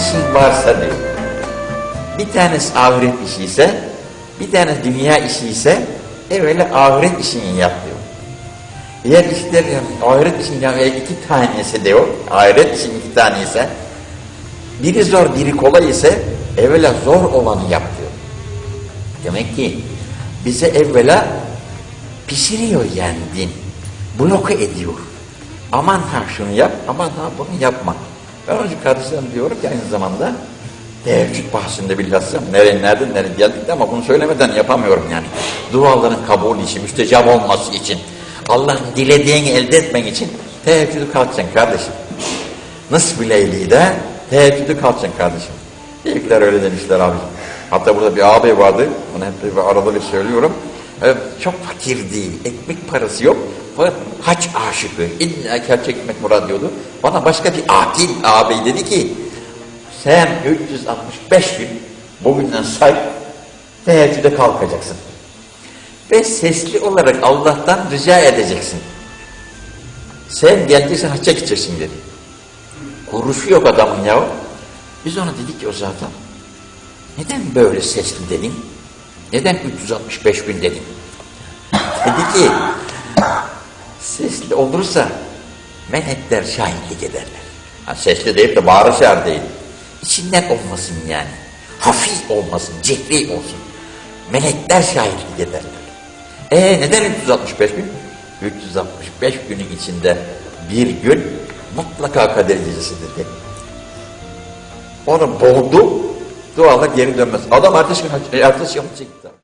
işin varsa diyor. Bir tanesi ahiret işi ise, bir tanesi dünya işi ise evvela ahiret işini yap diyor. Eğer işler ahiret eğer iki tanesi diyor, ahiret işin iki tane ise, biri zor, biri kolay ise evvela zor olanı yap diyor. Demek ki bize evvela pişiriyor yani din. Bloke ediyor. Aman ha şunu yap, aman ha bunu yapma. Ben onun için kardeşlerim diyorum ki aynı zamanda teheccüd bahsinde bilhassa nereye nereden nereye geldik de ama bunu söylemeden yapamıyorum yani. Duaların kabul için, müstecap olması için, Allah'ın dilediğini elde etmek için teheccüdü kalkacaksın kardeşim. Nasıl leyli de teheccüdü kalkacaksın kardeşim. İlkler öyle demişler abi. Hatta burada bir ağabey vardı, onu hep arada bir söylüyorum. Ee, çok fakir değil, ekmek parası yok. Fakat haç aşıkı, illa gerçek ekmek murad diyordu. Bana başka bir akil ağabey dedi ki, sen 365 gün bugünden say, teheccüde kalkacaksın. Ve sesli olarak Allah'tan rica edeceksin. Sen geldiysen hacca gideceksin dedi. Kuruşu yok adamın ya. Biz ona dedik ki o zaten. Neden böyle sesli dedin? Neden 365 gün dedin? Dedi ki sesli olursa melekler şahitlik ederler. Ha, sesli deyip de bağırışar değil. İçinden olmasın yani. Hafif olmasın, cehri olsun. Melekler şahitlik ederler. E neden 365 gün? 365 günün içinde bir gün mutlaka kader gecesidir dedi. Onu boğdu, dualar geri dönmez. Adam ertesi gün, ertesi hacca gitti.